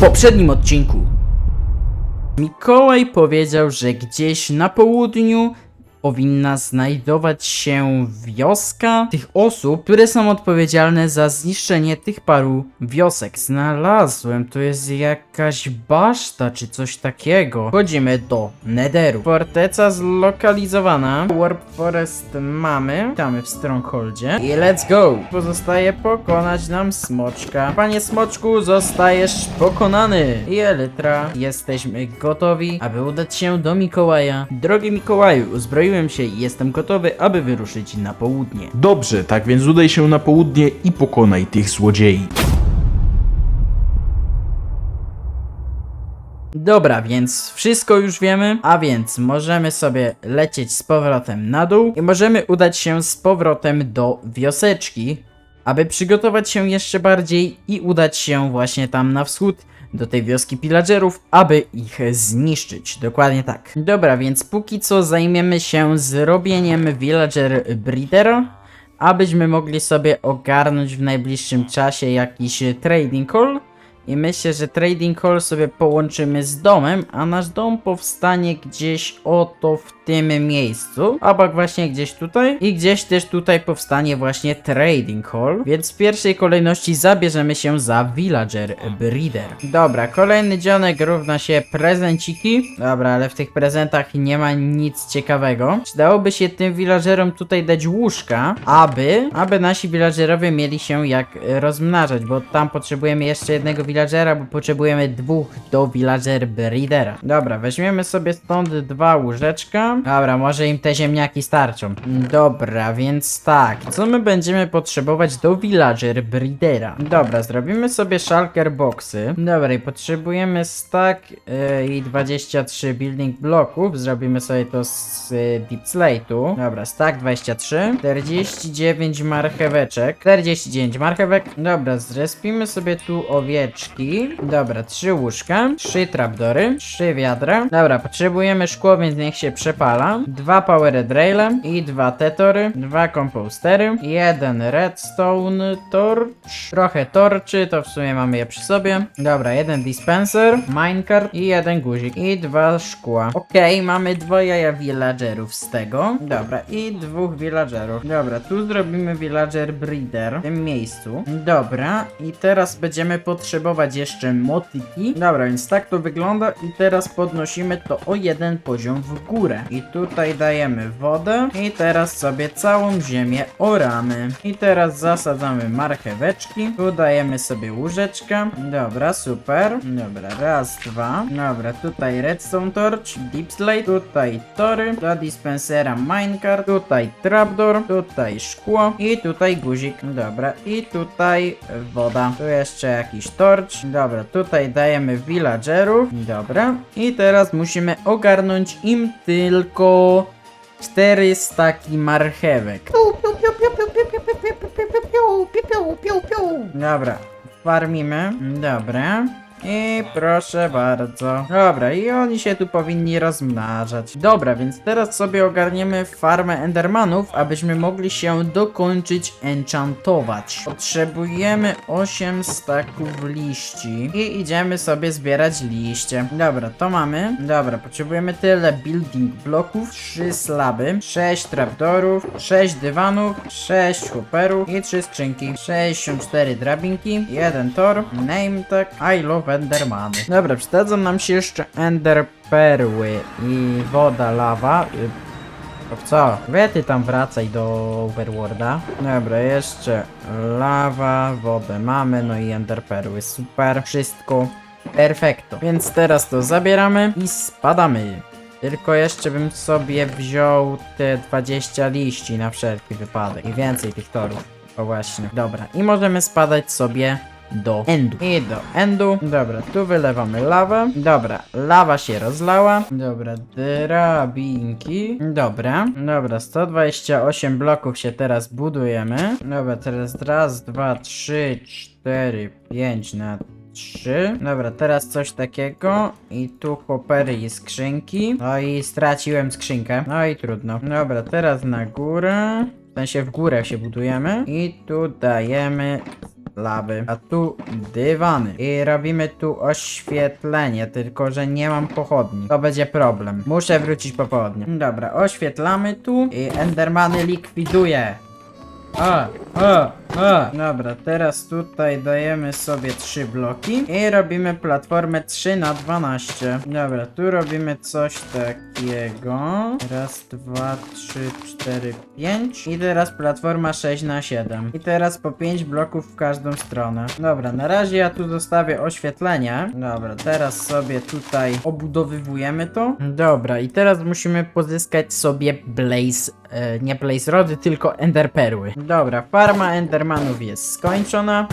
poprzednim odcinku. Mikołaj powiedział, że gdzieś na południu powinna znajdować się wioska tych osób, które są odpowiedzialne za zniszczenie tych paru wiosek. Znalazłem, to jest jakaś baszta czy coś takiego. Wchodzimy do Netheru. Forteca zlokalizowana. Warp Forest mamy. Witamy w Strongholdzie. I let's go! Pozostaje pokonać nam Smoczka. Panie Smoczku, zostajesz pokonany. I Elytra, jesteśmy gotowi, aby udać się do Mikołaja. Drogi Mikołaju, uzbroiłem się i jestem gotowy, aby wyruszyć na południe. Dobrze, tak więc udaj się na południe i pokonaj tych złodziei. Dobra, więc wszystko już wiemy, a więc możemy sobie lecieć z powrotem na dół i możemy udać się z powrotem do wioseczki, aby przygotować się jeszcze bardziej i udać się właśnie tam na wschód do tej wioski pillagerów, aby ich zniszczyć. Dokładnie tak. Dobra, więc póki co zajmiemy się zrobieniem villager breedera, abyśmy mogli sobie ogarnąć w najbliższym czasie jakiś trading call. I myślę, że trading hall sobie połączymy z domem, a nasz dom powstanie gdzieś oto w tym miejscu. Obok właśnie gdzieś tutaj. I gdzieś też tutaj powstanie właśnie trading hall. Więc w pierwszej kolejności zabierzemy się za villager breeder. Dobra, kolejny dzionek równa się prezenciki. Dobra, ale w tych prezentach nie ma nic ciekawego. Przydałoby się tym villagerom tutaj dać łóżka, aby, aby nasi villagerowie mieli się jak rozmnażać, bo tam potrzebujemy jeszcze jednego villagera, bo potrzebujemy dwóch do villager breedera. Dobra, weźmiemy sobie stąd dwa łóżeczka. Dobra, może im te ziemniaki starczą. Dobra, więc tak, co my będziemy potrzebować do villager breedera? Dobra, zrobimy sobie shulker boxy. Dobra, i potrzebujemy stack yy, i 23 building bloków. Zrobimy sobie to z yy, deep slate'u. Dobra, stack 23. 49 marcheweczek. 49 marchewek. Dobra, zrespimy sobie tu owieczki. Dobra, 3 łóżka. 3 trapdory. 3 wiadra. Dobra, potrzebujemy szkło, więc niech się przepala. 2 powered raile i 2 tetory. 2 compostery. Jeden redstone torch. Trochę torczy, to w sumie mamy je przy sobie. Dobra, jeden dispenser. Minecart i jeden guzik. I dwa szkła. Okej, mamy dwa jaja villagerów z tego. Dobra, i dwóch villagerów. Dobra, tu zrobimy villager breeder w tym miejscu. Dobra, i teraz będziemy potrzebować jeszcze motyki. Dobra, więc tak to wygląda i teraz podnosimy to o jeden poziom w górę. I tutaj dajemy wodę i teraz sobie całą ziemię oramy. I teraz zasadzamy marcheweczki. Tu dajemy sobie łóżeczka. Dobra, super. Dobra, raz, dwa. Dobra, tutaj redstone torch, deep slate, tutaj tory, do dispensera minecart, tutaj trapdoor, tutaj szkło i tutaj guzik. Dobra, i tutaj woda. Tu jeszcze jakiś torch. Dobra, tutaj dajemy villagerów. Dobra, i teraz musimy ogarnąć im tylko cztery staki marchewek. Dobra, farmimy. Dobra. I proszę bardzo. Dobra, i oni się tu powinni rozmnażać. Dobra, więc teraz sobie ogarniemy farmę Endermanów, abyśmy mogli się dokończyć enchantować. Potrzebujemy 8 staków liści i idziemy sobie zbierać liście. Dobra, to mamy. Dobra, potrzebujemy tyle building bloków, 3 slaby, 6 trapdorów, 6 dywanów, 6 hopperów i 3 skrzynki. 64 drabinki, 1 tor, name tag, I love endermany. Dobra, przydadzą nam się jeszcze ender perły i woda lawa. Y, To co? Wety tam wracaj do Overworlda. Dobra, jeszcze lawa, wodę mamy, no i ender perły. Super, wszystko perfekto. Więc teraz to zabieramy i spadamy. Tylko jeszcze bym sobie wziął te 20 liści na wszelki wypadek i więcej tych torów. O właśnie. Dobra, i możemy spadać sobie do endu. I do endu. Dobra, tu wylewamy lawę. Dobra, lawa się rozlała. Dobra, drabinki. Dobra, dobra, 128 bloków się teraz budujemy. Dobra, teraz raz, dwa, trzy, cztery, pięć na trzy. Dobra, teraz coś takiego. I tu hoppery i skrzynki. No i straciłem skrzynkę. No i trudno. Dobra, teraz na górę. W sensie w górę się budujemy. I tu dajemy lawy, a tu dywany. I robimy tu oświetlenie, tylko że nie mam pochodni. To będzie problem. Muszę wrócić po pochodnie. Dobra, oświetlamy tu i Endermany likwiduję. A, a, a. Dobra, teraz tutaj dajemy sobie trzy bloki i robimy platformę 3 na 12. Dobra, tu robimy coś takiego. Raz, dwa, trzy, cztery, pięć. I teraz platforma 6 na 7. I teraz po 5 bloków w każdą stronę. Dobra, na razie ja tu zostawię oświetlenie. Dobra, teraz sobie tutaj obudowywujemy to. Dobra, i teraz musimy pozyskać sobie blaze, e, nie blaze rody, tylko ender perły. Dobra, farma endermanów jest skończona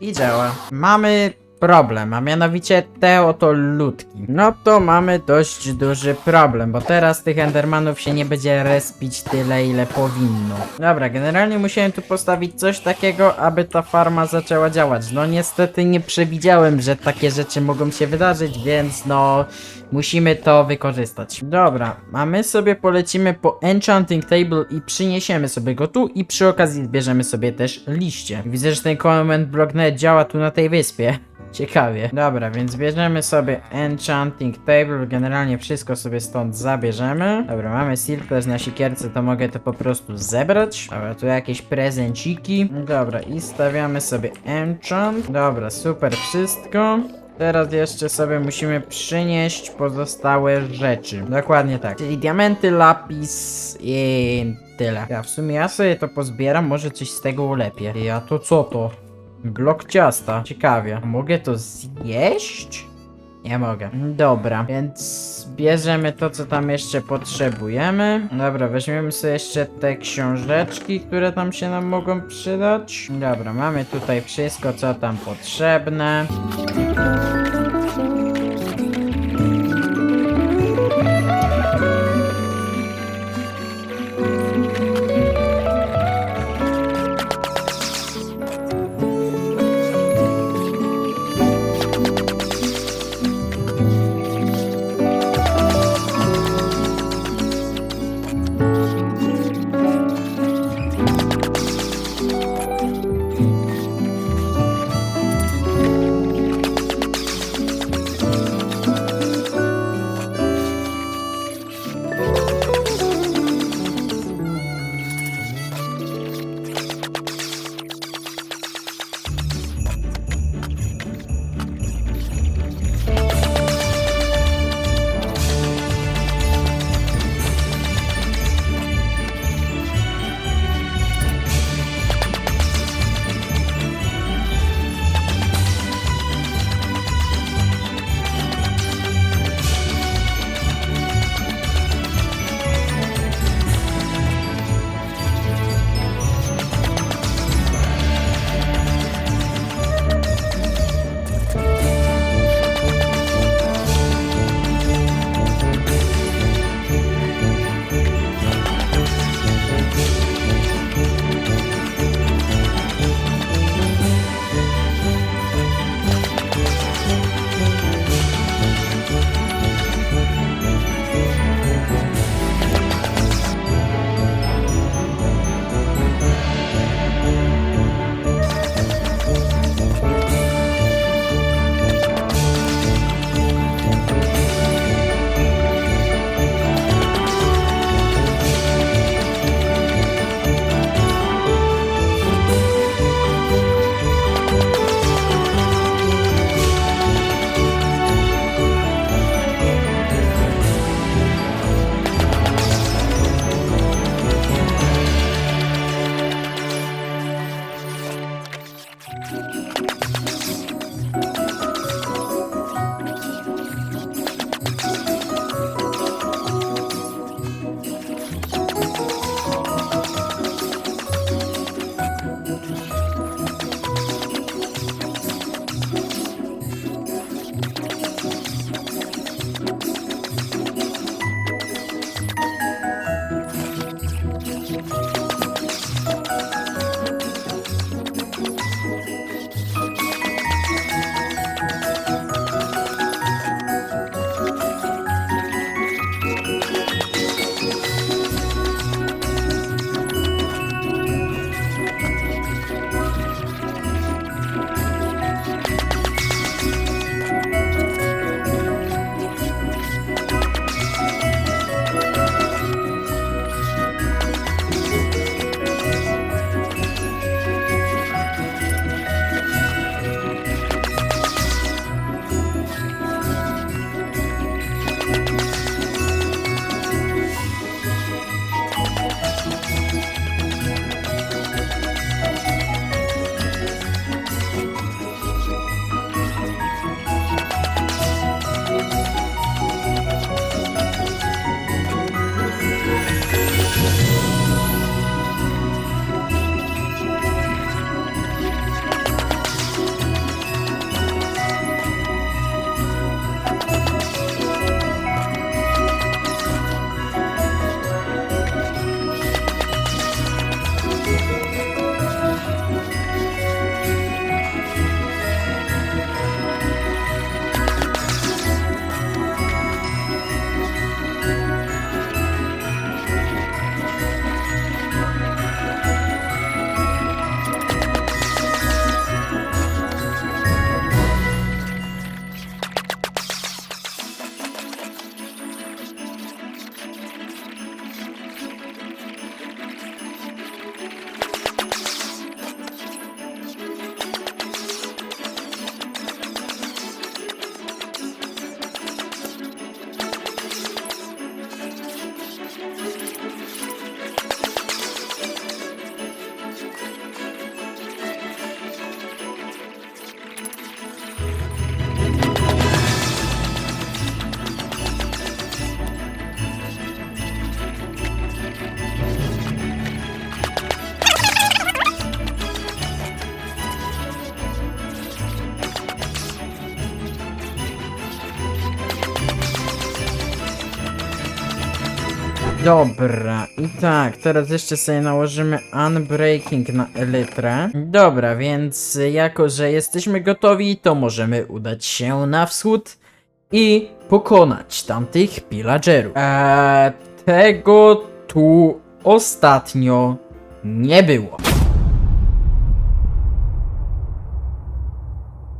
i działa. Mamy problem, a mianowicie te oto ludki. No to mamy dość duży problem, bo teraz tych endermanów się nie będzie respić tyle, ile powinno. Dobra, generalnie musiałem tu postawić coś takiego, aby ta farma zaczęła działać. No niestety nie przewidziałem, że takie rzeczy mogą się wydarzyć, więc no... Musimy to wykorzystać. Dobra, a my sobie polecimy po Enchanting Table i przyniesiemy sobie go tu i przy okazji zbierzemy sobie też liście. Widzę, że ten Command Block Net działa tu na tej wyspie. Ciekawie. Dobra, więc bierzemy sobie Enchanting Table, generalnie wszystko sobie stąd zabierzemy. Dobra, mamy Silk też na sikierce, to mogę to po prostu zebrać. Dobra, tu jakieś prezenciki. Dobra, i stawiamy sobie Enchant. Dobra, super, wszystko. Teraz jeszcze sobie musimy przynieść pozostałe rzeczy. Dokładnie tak. Czyli diamenty, lapis i tyle. Ja w sumie ja sobie to pozbieram, może coś z tego ulepię. Ja to co to? Blok ciasta. Ciekawie. Mogę to zjeść? Nie mogę. Dobra, więc bierzemy to, co tam jeszcze potrzebujemy. Dobra, weźmiemy sobie jeszcze te książeczki, które tam się nam mogą przydać. Dobra, mamy tutaj wszystko, co tam potrzebne. Dobra, i tak, teraz jeszcze sobie nałożymy Unbreaking na Elytrę. Dobra, więc jako, że jesteśmy gotowi, to możemy udać się na wschód i pokonać tamtych pillagerów. Eee, tego tu ostatnio nie było.